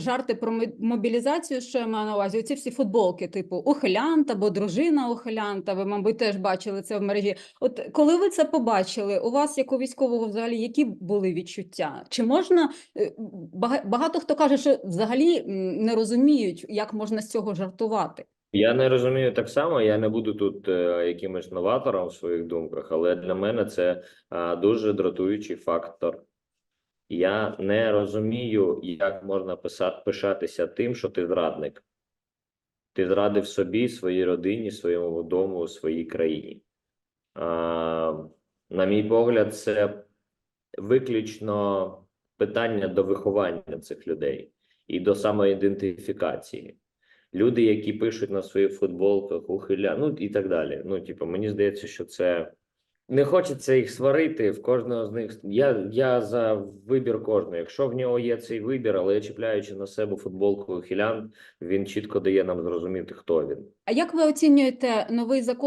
жарти про мобілізацію, що я маю на увазі, оці всі футболки, типу ухилянт або дружина ухилянта, ви, мабуть, теж бачили це в мережі. От коли ви це побачили, у вас, як у військового, взагалі, які були відчуття? Чи можна е, бага- багато хто каже, що взагалі не розуміють, як можна з цього жартувати? Я не розумію так само. Я не буду тут е, якимось новатором в своїх думках, але для мене це е, дуже дратуючий фактор. Я не розумію, як можна писати, пишатися тим, що ти зрадник. Ти зрадив собі, своїй родині, своєму дому, своїй країні. А, на мій погляд, це виключно питання до виховання цих людей і до самоідентифікації. Люди, які пишуть на своїх футболках ухиля, ну і так далі. Ну, типу, мені здається, що це не хочеться їх сварити. В кожного з них я, я за вибір кожного. Якщо в нього є цей вибір, але чіпляючи на себе футболку хілян, він чітко дає нам зрозуміти, хто він. А як ви оцінюєте новий закон?